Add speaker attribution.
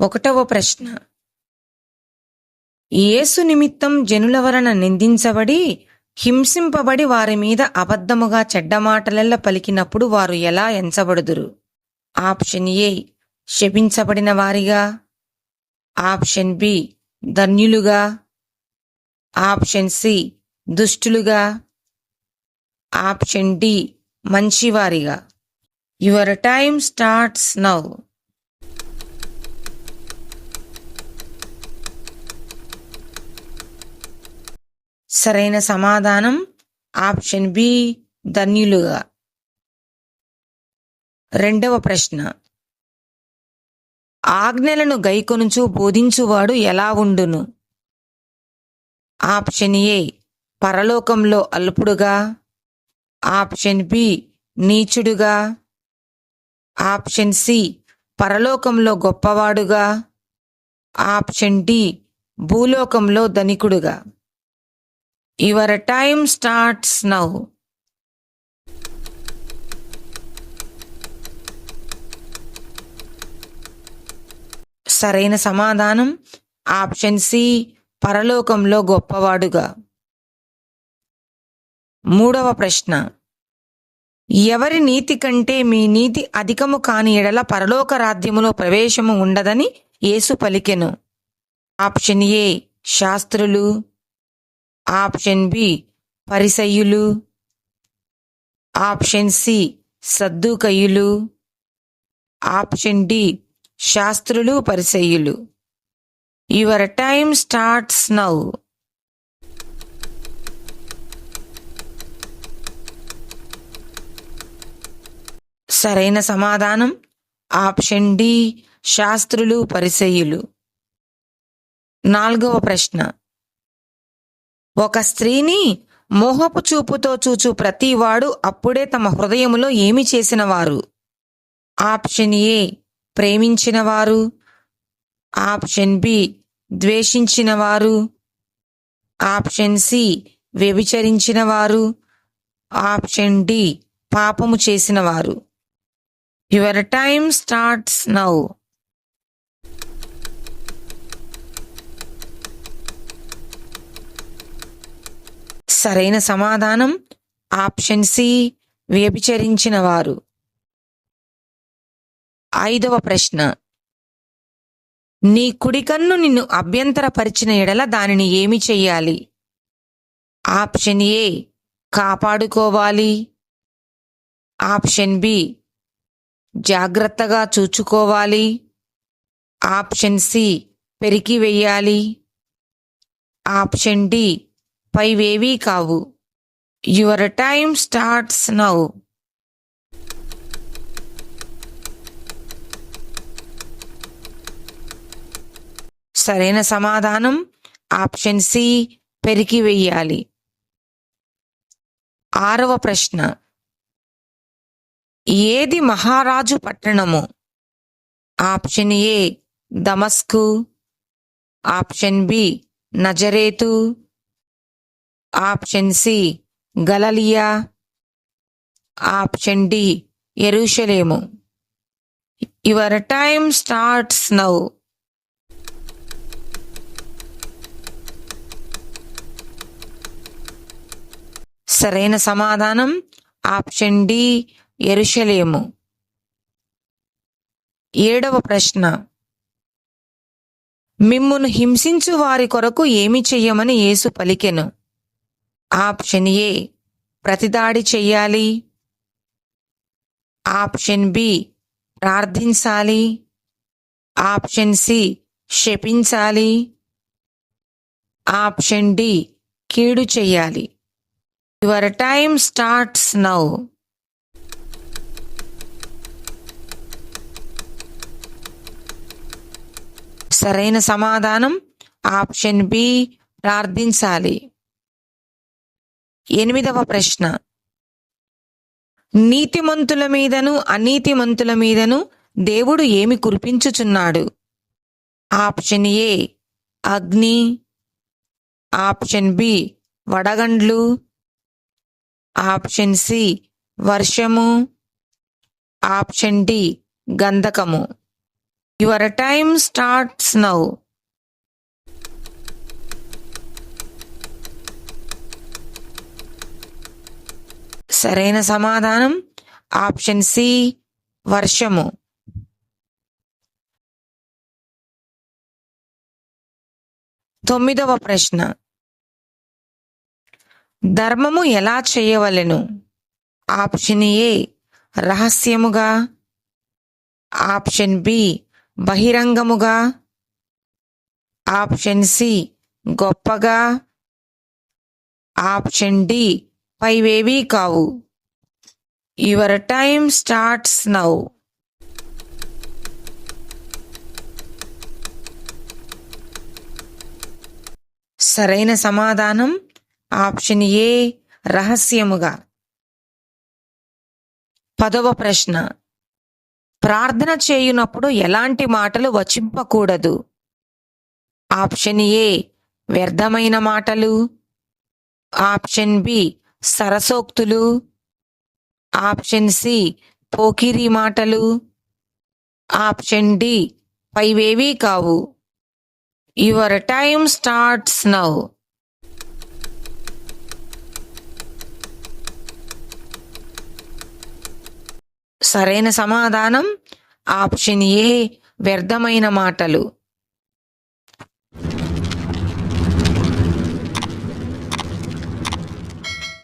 Speaker 1: ఒకటవ ప్రశ్న. యేసు నిమిత్తం జనుల వలన నిందించబడి హింసింపబడి వారి మీద అబద్ధముగా చెడ్డమాటలెల్ల పలికినప్పుడు వారు ఎలా ఎంచబడుదురు? ఆప్షన్ ఏ శపించబడిన వారిగా. ఆప్షన్ బి ధన్యులుగా. ఆప్షన్ సి దుష్టులుగా. Option D మంచివారిగా. Your time starts now. సరైన సమాధానం ఆప్షన్ బి ధన్యులుగా. రెండవ ప్రశ్న. ఆజ్ఞలను గైకొనుచు బోధించువాడు ఎలా ఉండును? ఆప్షన్ ఏ పరలోకంలో అల్పుడుగా. ఆప్షన్ బి నీచుడుగా. ఆప్షన్ సి పరలోకంలో గొప్పవాడుగా. ఆప్షన్ డి భూలోకంలో ధనికుడుగా. యువర్ టైమ్ స్టార్ట్స్ నౌ సరైన సమాధానం ఆప్షన్ సి పరలోకంలో గొప్పవాడుగా. మూడవ ప్రశ్న. ఎవరి నీతి కంటే మీ నీతి అధికము కాని ఎడల పరలోక రాజ్యములో ప్రవేశము ఉండదని యేసు పలికెను. ఆప్షన్ ఏ శాస్త్రులు ఆప్షన్ బి పరిసయ్యులు. ఆప్షన్ సి సద్దుకయులు. ఆప్షన్ డి శాస్త్రులు పరిసయ్యులు. Your time starts now. సరైన సమాధానం ఆప్షన్ డి శాస్త్రులు పరిసయ్యులు. నాలుగవ ప్రశ్న. ఒక స్త్రీని మోహపు చూపుతో చూచు ప్రతివాడు అప్పుడే తమ హృదయములో ఏమి చేసినవారు? ఆప్షన్ ఏ ప్రేమించినవారు. ఆప్షన్ బి ద్వేషించినవారు. ఆప్షన్ సి వ్యభిచరించిన వారు ఆప్షన్ డి పాపము చేసినవారు. Your time starts now. సరైన సమాధానం ఆప్షన్ సి వ్యభిచరించిన వారు. ఐదవ ప్రశ్న. నీ కుడికన్ను నిన్ను అభ్యంతరపరిచిన ఎడల దానిని ఏమి చెయ్యాలి? ఆప్షన్ ఏ కాపాడుకోవాలి. ఆప్షన్ బి జాగ్రత్తగా చూచుకోవాలి. ఆప్షన్ సి పెరికి వెయ్యాలి ఆప్షన్ డి పైవేవీ కావు. Your time starts now. సరైన సమాధానం ఆప్షన్ సి పెరికి వెయ్యాలి. ఆరవ ప్రశ్న. ఏది మహారాజు పట్టణము? ఆప్షన్ ఏ దమస్కు. ఆప్షన్ బి నజరేతు. ఆప్షన్ సి గలలియా. ఆప్షన్ డి ఎరుషలేము. యువర్ టైమ్ స్టార్ట్స్ నౌ సరైన సమాధానం ఆప్షన్ డి ఎరుషలేము. ఏడవ ప్రశ్న. మిమ్మును హింసించు వారి కొరకు ఏమి చెయ్యమని యేసు పలికెను. ఆప్షన్ ఏ ప్రతిదాడి చెయ్యాలి. ఆప్షన్ బి ప్రార్థించాలి. ఆప్షన్ సి శపించాలి. ఆప్షన్ డి కీడు చెయ్యాలి. Your time starts now. సరైన సమాధానం ఆప్షన్ బి ప్రార్థించాలి. ఎనిమిదవ ప్రశ్న. నీతిమంతుల మీదను అనీతిమంతుల మీదను దేవుడు ఏమి కురిపించుచున్నాడు? ఆప్షన్ ఏ అగ్ని. ఆప్షన్ బి వడగండ్లు. ఆప్షన్ సి వర్షము. Option D గంధకము. Your time starts now. సరైన సమాధానం? ఆప్షన్ సి వర్షము. తొమ్మిదవ ప్రశ్న. ధర్మము ఎలా చేయవలెను? ఆప్షన్ ఏ రహస్యముగా. ఆప్షన్ బి బహిరంగముగా. ఆప్షన్ సి గొప్పగా. ఆప్షన్ డి పైవేవీ కావు. Your time starts now. సరైన సమాధానం ఆప్షన్ ఏ రహస్యముగా. పదవ ప్రశ్న. ప్రార్థన చేయునప్పుడు ఎలాంటి మాటలు వచింపకూడదు? ఆప్షన్ ఏ వ్యర్థమైన మాటలు. ఆప్షన్ బి సరసోక్తులు ఆప్షన్ సి పోకిరి మాటలు ఆప్షన్ డి పైవేవీ కావు. Your time starts now. సరైన సమాధానం ఆప్షన్ ఏ వ్యర్థమైన మాటలు.